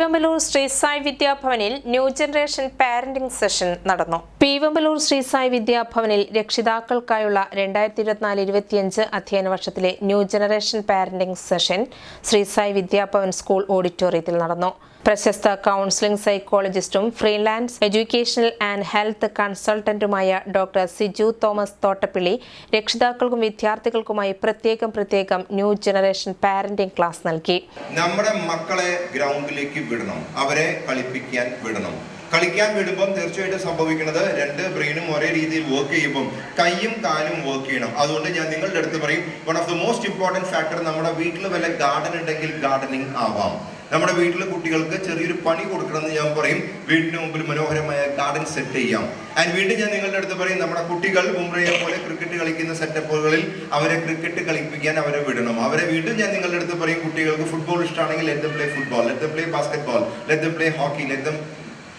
പീവമ്പലൂർ ശ്രീ സായ് വിദ്യാഭവനിൽ new generation parenting session നടന്നു. പീവമ്പലൂർ ശ്രീ സായ് വിദ്യാഭവനിൽ രക്ഷിതാക്കൾക്കായുള്ള രണ്ടായിരത്തി ഇരുപത്തിനാല് ഇരുപത്തിയഞ്ച് അധ്യയന വർഷത്തിലെ new generation parenting session Sri Sai Vidyabhavan school ഓഡിറ്റോറിയത്തിൽ നടന്നു. പ്രശസ്ത കൗൺസിലിംഗ് സൈക്കോളജിസ്റ്റും ഫ്രീലാൻസ് എഡ്യൂക്കേഷണൽ ആൻഡ് ഹെൽത്ത് കൺസൾട്ടന്റുമായ ഡോക്ടർ സിജു തോമസ് തോട്ടപ്പിള്ളി രക്ഷിതാക്കൾക്കും വിദ്യാർത്ഥികൾക്കുമായി പ്രത്യേകം പ്രത്യേകം ന്യൂ ജനറേഷൻ പാരന്റിംഗ് ക്ലാസ് നൽകി. നമ്മുടെ മക്കളെ ഗ്രൗണ്ടിലേക്ക് വിടണം. അവരെ കളിപ്പിക്കാൻ വിടണം. കളിക്കാൻ വിടുമ്പം തീർച്ചയായിട്ടും സംഭവിക്കുന്നത് രണ്ട് ബ്രെയിനും ഒരേ രീതിയിൽ വർക്ക് ചെയ്യുമ്പം കൈയും കാലും വർക്ക് ചെയ്യണം. അതുകൊണ്ട് ഞാൻ നിങ്ങളുടെ അടുത്ത് പറയും one of the most important factor നമ്മുടെ വീട്ടിൽ വല്ല ഗാർഡൻ ഉണ്ടെങ്കിൽ ഗാർഡനിങ് ആവാം. നമ്മുടെ വീട്ടിലെ കുട്ടികൾക്ക് ചെറിയൊരു പണി കൊടുക്കണം എന്ന് ഞാൻ പറയും. വീടിന് മുമ്പിൽ മനോഹരമായ ഗാർഡൻ സെറ്റ് ചെയ്യാം. ആൻഡ് വീണ്ടും ഞാൻ നിങ്ങളുടെ അടുത്ത് പറയും നമ്മുടെ കുട്ടികൾ ബുംറയെ പോലെ ക്രിക്കറ്റ് കളിക്കുന്ന സെറ്റപ്പുകളിൽ അവരെ ക്രിക്കറ്റ് കളിപ്പിക്കാൻ അവരെ വിടണം. അവരെ വീണ്ടും ഞാൻ നിങ്ങളുടെ അടുത്ത് പറയും കുട്ടികൾക്ക് ഫുട്ബോൾ ഇഷ്ടമാണെങ്കിൽ let play football let play basketball let play hockey let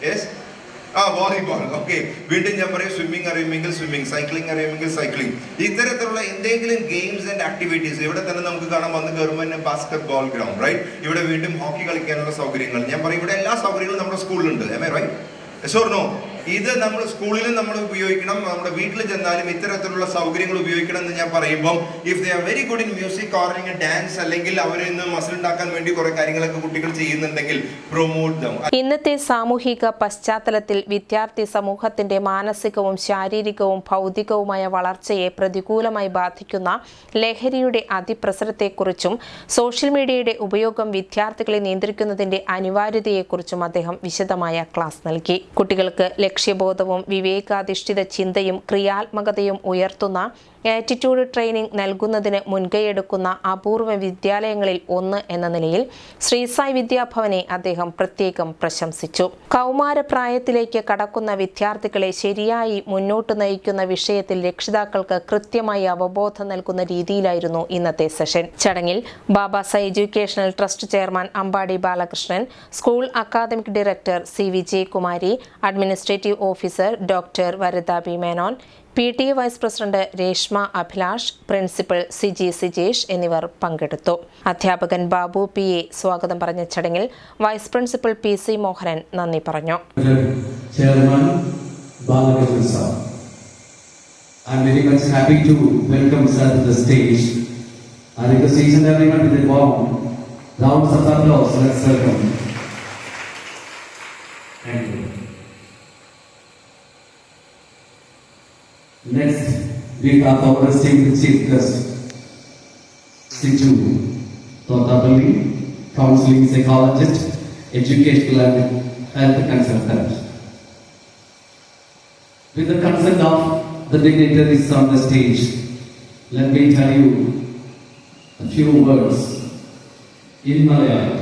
yes ആ വോളിബോൾ ഓക്കെ വീണ്ടും ഞാൻ പറയും സ്വിമ്മിംഗ് അറിയുമെങ്കിൽ സ്വിമ്മിംഗ് സൈക്ലിംഗ് അറിയുമെങ്കിൽ സൈക്ലിംഗ് ഇത്തരത്തിലുള്ള എന്തെങ്കിലും ഗെയിംസ് ആൻഡ് ആക്ടിവിറ്റീസ് ഇവിടെ തന്നെ നമുക്ക് കാണാൻ വന്ന് കയറുമ്പോൾ തന്നെ ബാസ്കറ്റ് ബോൾ ഗ്രൗണ്ട് റൈറ്റ് ഇവിടെ വീണ്ടും ഹോക്കി കളിക്കാനുള്ള സൗകര്യങ്ങൾ. ഞാൻ പറയും ഇവിടെ എല്ലാ സൗകര്യങ്ങളും നമ്മുടെ സ്കൂളിലുണ്ട് am I right yes or no ഇത് നമ്മൾ സ്കൂളിലും നമ്മൾ ഉപയോഗിക്കണം നമ്മുടെ വീട്ടിൽ ചെന്നാലും ഇത്തരത്തിലുള്ള സൗകര്യങ്ങൾ ഉപയോഗിക്കണം എന്ന് ഞാൻ പറയുമ്പോൾ if they are very good in music or in dance അല്ലെങ്കിൽ അവർ ഇന്ന് മസിൽ ഉണ്ടാക്കാൻ വേണ്ടി കുറെ കാര്യങ്ങളൊക്കെ കുട്ടികൾ ചെയ്യുന്നുണ്ടെങ്കിൽ പ്രൊമോട്ട് ദം ഇന്നത്തെ സാമൂഹിക പശ്ചാത്തലത്തിൽ വിദ്യാർത്ഥി സമൂഹത്തിന്റെ മാനസികവും ശാരീരികവും ഭൗതികവുമായ വളർച്ചയെ പ്രതികൂലമായി ബാധിക്കുന്ന ലഹരിയുടെ അതിപ്രസരത്തെക്കുറിച്ചും സോഷ്യൽ മീഡിയയുടെ ഉപയോഗം വിദ്യാർത്ഥികളെ നിയന്ത്രിക്കുന്നതിന്റെ അനിവാര്യതയെക്കുറിച്ചും അദ്ദേഹം വിശദമായ ക്ലാസ് നൽകി. കുട്ടികൾക്ക് ലക്ഷ്യബോധവും വിവേകാധിഷ്ഠിത ചിന്തയും ക്രിയാത്മകതയും ഉയർത്തുന്ന ആറ്റിറ്റ്യൂഡ് ട്രെയിനിംഗ് നൽകുന്നതിന് മുൻകൈയെടുക്കുന്ന അപൂർവ വിദ്യാലയങ്ങളിൽ ഒന്ന് എന്ന നിലയിൽ ശ്രീസായി വിദ്യാഭവനെ അദ്ദേഹം പ്രത്യേകം പ്രശംസിച്ചു. കൗമാരപ്രായത്തിലേക്ക് കടക്കുന്ന വിദ്യാർത്ഥികളെ ശരിയായി മുന്നോട്ട് നയിക്കുന്ന വിഷയത്തിൽ രക്ഷിതാക്കൾക്ക് കൃത്യമായി അവബോധം നൽകുന്ന രീതിയിലായിരുന്നു ഇന്നത്തെ സെഷൻ. ചടങ്ങിൽ Babas educational trust chairman Ambadi Balakrishnan school academic director C Vijayakumari executive officer doctor Varitha B Menon P T A vice president Reshma Abhilash principal Siji Sijesh എന്നിവർ പങ്കെടുത്തു. അധ്യാപകൻ ബാബു പി എ സ്വാഗതം പറഞ്ഞ ചടങ്ങിൽ vice principal P C Mohanan നന്ദി പറഞ്ഞു. Thank you. Next, we have our esteemed chief guest, Siju Totapalli, counseling psychologist, educational and health consultant. With the consent of the dignitaries on the stage, let me tell you a few words in Malayalam.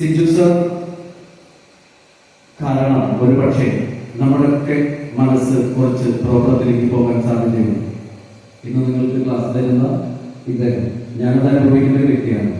Siju sir കാരണം ഒരുപക്ഷെ നമ്മുടെയൊക്കെ മനസ്സ് കുറച്ച് പ്രോബ്ലത്തിലേക്ക് പോകാൻ സാധ്യതയുണ്ട്. ഇന്ന് നിങ്ങൾക്ക് class തരുന്ന ഇദ്ദേഹം ഞാനത് അനുഭവിക്കുന്ന ഒരു വ്യക്തിയാണ്.